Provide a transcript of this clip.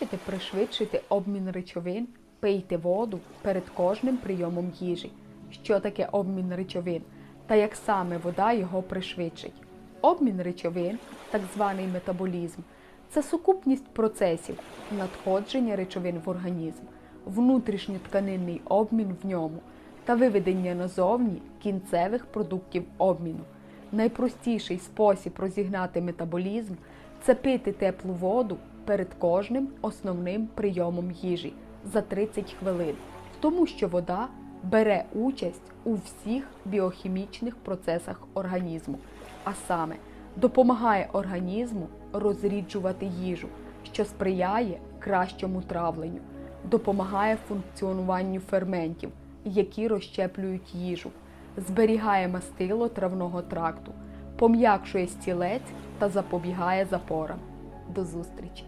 Хочете пришвидшити обмін речовин? Пийте воду перед кожним прийомом їжі. Що таке обмін речовин? Та як саме вода його пришвидшить? Обмін речовин, так званий метаболізм, це сукупність процесів надходження речовин в організм, внутрішньотканинний обмін в ньому та виведення назовні кінцевих продуктів обміну. Найпростіший спосіб розігнати метаболізм це пити теплу воду перед кожним основним прийомом їжі за 30 хвилин, тому що вода бере участь у всіх біохімічних процесах організму, а саме допомагає організму розріджувати їжу, що сприяє кращому травленню, допомагає функціонуванню ферментів, які розщеплюють їжу, зберігає мастило травного тракту, пом'якшує стілець та запобігає запорам. До зустрічі!